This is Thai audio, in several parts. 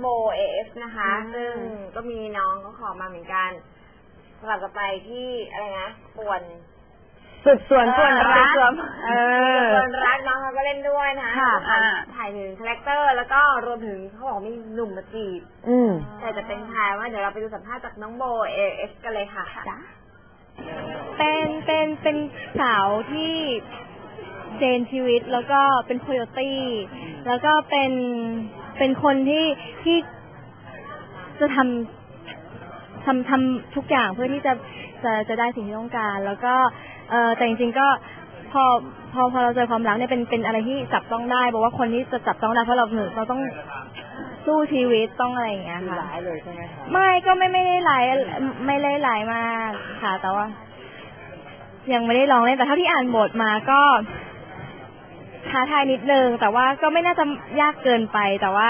โบเอฟนะคะ ซึ่งก็มีน้องเขาขอมาเหมือนกันสลับกันไปที่อะไรนะป่วนสุดส่วนส่วนรักเออเออส่วนรักน้องเขาก็เล่นด้วยนะค่ะถ่ายอ่าถ่ายถึงคาแรคเตอร์ แล้วก็รวมถึงเขาบอกมีหนุ่มมาจีบอืมแต่จะเป็นใครว่าเดี๋ยวเราไปดูสัมภาษณ์จากน้องโบเอฟกันเลยค่ะจ้ะเป็นเป็นเป็นสาวที่เจนชีวิตแล้วก็เป็นโคโยตี้ แล้วก็เป็น เป็นคนที่ที่จะทำทำทำทุกอย่างเพื่อที่จะจะจะได้สิ่งที่ต้องการ แล้วก็เออแต่จริงๆก็พอพอพอเราเจอความรักเนี่ยเป็นเป็นอะไรที่จับต้องได้บอกว่าคนที่จะจับต้องได้เพราะเราหนึ่งเราต้องสู้ชีวิตต้องอะไรอย่างเงี้ยค่ะร้ายเลยใช่ไหมคะไม่ก็ไม่ไม่ได้หลายไม่ได้หลายมากค่ะ แต่ว่า ยังไม่ได้ลองเล่นแต่เท่าที่อ่านบทมาก็ ท้าทายนิดนึง แต่ว่าก็ไม่น่าจะยากเกินไป แต่ว่า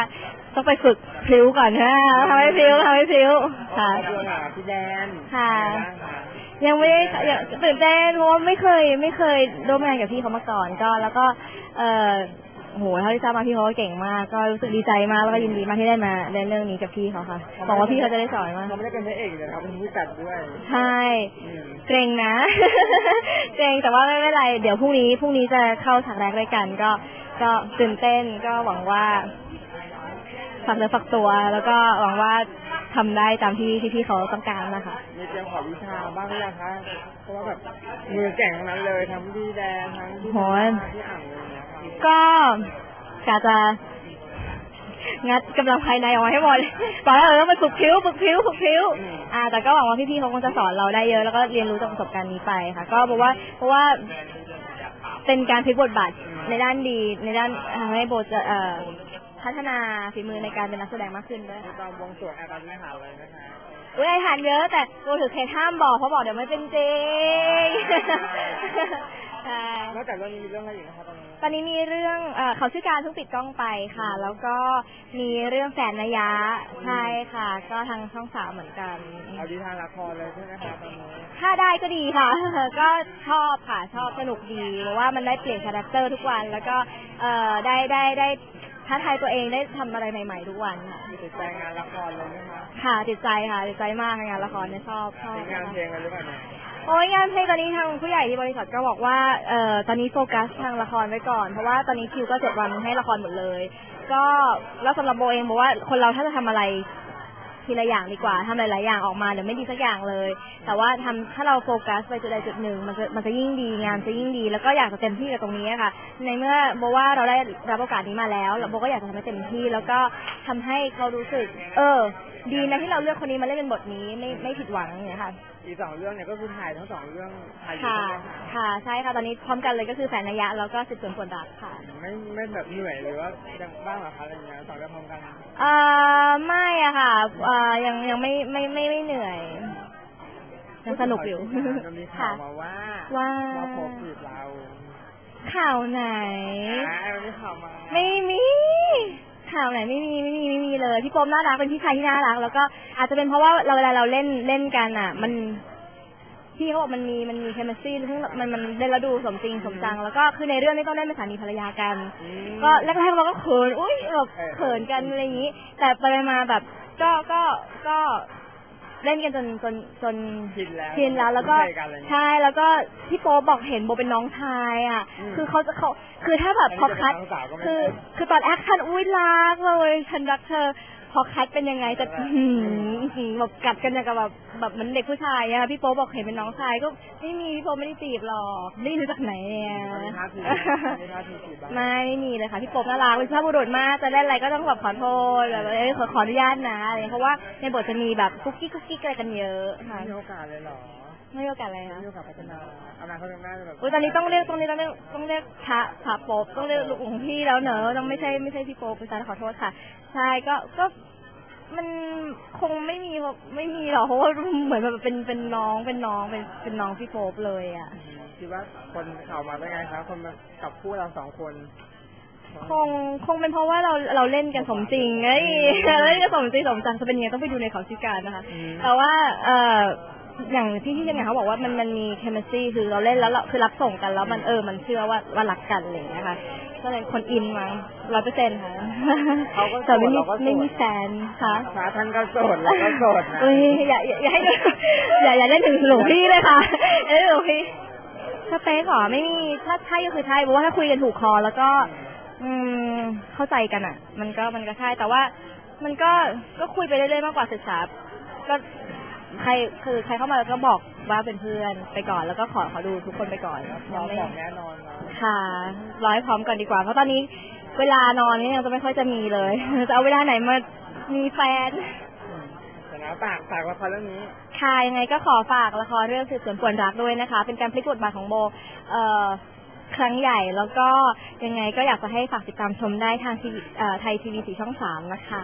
ต้องไปฝึกพลิ้วก่อนนะทำให้พลิ้วทำให้พลิ้วค่ะเรื่องอะพี่แดนค่ะเป็นไงบ้างคะยังไม่ได้ยังตื่นเต้นเพราะว่าไม่เคย ไม่เคยร่วมงานกับพี่เขามาก่อนก็ แล้วก็ เออ โหเท่าที่ทราบมาพี่เขาก็เก่งมาก ก็รู้สึกดีใจมากแล้วก็ยินดีมากที่ได้มาเล่นเรื่องนี้กับพี่เขาค่ะหวังว่าพี่เขาจะได้สอนมากเขาไม่ได้เป็นพระเอกเลยนะครับเป็นผู้จัดด้วยใช่อืมเกรงนะ เกรงแต่ว่าไม่เป็นไร เดี๋ยวพรุ่งนี้พรุ่งนี้จะเข้าฉากแรกด้วยกัน ก็ก็ตื่นเต้นก็หวังว่าฝากเนื้อฝากตัว แล้วก็หวังว่าทำได้ตามที่ที่พี่เขาต้องการนะคะมีเตรียมขอวิชาบ้างหรือยังคะเพราะว่าแบบมือแกร่งทั้งนั้นเลยทั้งพี่แดนทั้งพี่โหยพี่อ่างเลยนะครับ ก็กะจะงัดกำลังภายในออกมาให้หมดบอกแล้วเออมาฝึกผิวฝึกผิวฝึกผิวอ่า แต่ก็หวังว่าพี่ๆเขาคงจะสอนเราได้เยอะแล้วก็เรียนรู้จากประสบการณ์นี้ไปค่ะ ก็เพราะว่าเพราะว่าเป็นการพลิกบทบาทในด้านดีในด้านทำให้โบจะเอ่อพัฒนาฝีมือในการเป็นนักแสดงมากขึ้นด้วยมีค่ะตอนวงสรวงแอบวิหารเลยนะคะอุ้ยไอทานเยอะแต่โบถือเคสห้ามบอกเพราะบอกเดี๋ยวไม่เป็นจริง ใช่ นอกจากเรื่องนี้มีเรื่องอะไรอีกนะคะตอนนี้ ตอนนี้มีเรื่องเออเขาชื่อการเพิ่งปิดกล้องไปค่ะ แล้วก็มีเรื่องแสนนยะใช่ค่ะ ก็ทางช่องสามเหมือนกัน เอาดีทางละครเลยใช่ไหมคะตอนนี้ถ้าได้ก็ดีค่ะ ก็ชอบค่ะ ชอบสนุกดีเพราะว่ามันได้เปลี่ยนคาแรคเตอร์ทุกวัน แล้วก็เอ่อได้ได้ได้ท้าทายตัวเองได้ทำอะไรใหม่ ๆ ทุกวันค่ะติดใจงานละครเลยไหมคะค่ะติดใจค่ะติดใจมากงานละครเนี่ยชอบชอบติดงานเพลงเลยหรือเปล่าเนี่ย โอ้ยงานเพลงตอนนี้ทางผู้ใหญ่ที่บริษัทก็บอกว่าเอ่อตอนนี้โฟกัสทางละครไว้ก่อน เพราะว่าตอนนี้คิวก็เจ็ดวันให้ละครหมดเลย ก็แล้วสำหรับโบเองบอกว่าคนเราถ้าจะทำอะไรทีละอย่างดีกว่าทำหลายๆอย่างออกมาเดี๋ยวไม่ดีสักอย่างเลย แต่ว่าทำถ้าเราโฟกัสไปจุดใดจุดหนึ่งมันจะมันจะยิ่งดีงานจะยิ่งดี แล้วก็อยากจะเต็มที่กับตรงนี้ค่ะ ในเมื่อโบว่าเราได้รับโอกาสนี้มาแล้วแล้วโบก็อยากจะทำให้เต็มที่ แล้วก็ทำให้เขารู้สึก เออดีนะที่เราเลือกคนนี้มาเล่นเป็นบทนี้ไม่ไม่ผิดหวังอย่างเงี้ยค่ะ อีกสองเรื่องเนี่ยก็คือถ่ายทั้งสองเรื่องถ่ายอยู่ค่ะใช่ไหมคะค่ะใช่ค่ะตอนนี้พร้อมกันเลยก็คือแสนนยะแล้วก็สิบส่วนผลรักค่ะ ไม่ไม่แบบเหนื่อยหรือว่ายังบ้างเหรอคะอะไรอย่างเงี้ยสองเรื่องพร้อมกัน เอ่อไม่อะค่ะเอ่อยังยังไม่ไม่ไม่ไม่เหนื่อยยังสนุกอยู่มันมีข่าค่ะ วมาว่าว่า ว่าโพสต์จีบเราข่าวไหน อ่ามันมีข่าวมา ไม่มี ข่าวไหนไม่มีไม่มีไม่มีเลยพี่โป๊มน่ารักเป็นพี่ชายที่น่ารัก แล้วก็อาจจะเป็นเพราะว่าเราเวลาเราเล่นเล่นกันอะ มันพี่เขาบอกมันมีมันมีเคมีซีซึ่งมันมันเล่นแล้วดูสมจริงสมจัง แล้วก็คือในเรื่องนี้ต้องเล่นเป็นสามีภรรยากันอืมก็แรกๆเราก็เขินอุ้ยแบบเขินกันอะไรอย่างนี้ แต่ไปมาแบบก็ก็ก็ เล่นกันจนจนจนชินแล้วชินแล้วแล้วก็ไม่เคยนอะไรอย่างเงี้ย ใช่แล้วก็พี่โป๊ปบอกเห็นโบเป็นน้องชายอะ อืมคือเขาจะเขาคือถ้าแบบพอคัดอันนี้จะเป็นน้องสาวก็ไม่คือ ได้ คือตอนแอคชั่นอุ้ยรักเลยฉันรักเธอ พอคัดเป็นยังไงจะอื้อหือแบบกัดกันอย่างกับแบบแบบเหมือนเด็กผู้ชายอะพี่โป๊ปบอกเห็นเป็นน้องชายก็ไม่มีพี่โป๊ปไม่ได้จีบหรอกนี่รู้จากไหนเนี่ยมีท่าทีมีท่าทีจีบบ้างไม่ไม่มีเลยค่ะพี่โป๊ปน่ารักเป็นสุภาพบุรุษมากจะเล่นอะไรก็ต้องแบบขอโทษแบบเอ้ยขอขออนุญาตนะอะไรเพราะว่าในบทจะมีแบบกุ๊กกิ๊กกุ๊กกิ๊กอะไรกันเยอะค่ะไม่มีโอกาสเลยเหรอไม่มีโอกาสอะไรไม่คะมีโอกาสพัฒนาอนาคตข้างหน้าจะแบบอุ้ยตอนนี้ต้องเรียกต้องเรียกต้องเรียกต้องเรียกพระพระโป๊ปต้องเรียกลูกของพี่แล้วเนอะต้องไม่ใช่ไม่ใช่พี่โป๊ปเป็นการขอโทษค่ะ ใช่ก็ก็ มันคงไม่มีไม่มีหรอกเพราะว่าเหมือนแบบเป็นเป็นน้องเป็นน้องเป็นเป็นน้องพี่โป๊ปเลยอะคิดว่าคนข่าวมาเป็นไงครับคนมากับคู่เราสองคน คงคงเป็นเพราะว่าเราเราเล่นกันสมจริงไงเราเล่นกันสมจริงสมจังจะเป็นยังไงต้องไปดูในเขาชิการนะคะอืมแต่ว่า เออ อย่างที่ที่ยังไงเขาบอกว่ามันมันมี chemistry คือเราเล่นแล้วเราคือรับส่งกันแล้วมันเออมันเชื่อว่าว่ารักกันอะไรอย่างเงี้ยค่ะก็เลยคนอินมั้งร้อยเปอร์เซ็นต์ค่ะเขาก็โสดแต่ไม่มีเราก็โสด ไม่มีแฟนค่ะพระท่านก็โสดเราก็โสดนะเอ้ยอย่าอย่าอย่าให้อย่าอย่าเล่นถึงหลวงพี่เลยค่ะอย่าเล่นถึงหลวงพี่สเปคเหรอไม่มีถ้าใช่ก็คือใช่เพราะว่าถ้าคุยกันถูกคอแล้วก็ อืมเข้าใจกันอะ มันก็มันก็ใช่แต่ว่า มันก็ก็คุยไปเรื่อยๆมากกว่าศึกษาก็ ใครคือใครเข้ามาแล้วก็บอกว่าเป็นเพื่อนไปก่อนแล้วก็ขอขอดูทุกคนไปก่อนเรายังไม่บอกแน่นอนนะค่ะร้อยพร้อมก่อนดีกว่า เพราะตอนนี้เวลานอนนี่ยังจะไม่ค่อยจะมีเลย จะเอาเวลาไหนมามีแฟนอืมแต่แล้วฝากฝากละครเรื่องนี้ค่ะยังไงก็ขอฝากละครเรื่องสืบสวนป่วนรักด้วยนะคะ เป็นการพลิกบทบาทของโบเอ่อครั้งใหญ่แล้วก็ยังไงก็อยากจะให้ฝากติดตามชมได้ทางทีวีเอ่อไทยทีวีสีช่องสามนะคะ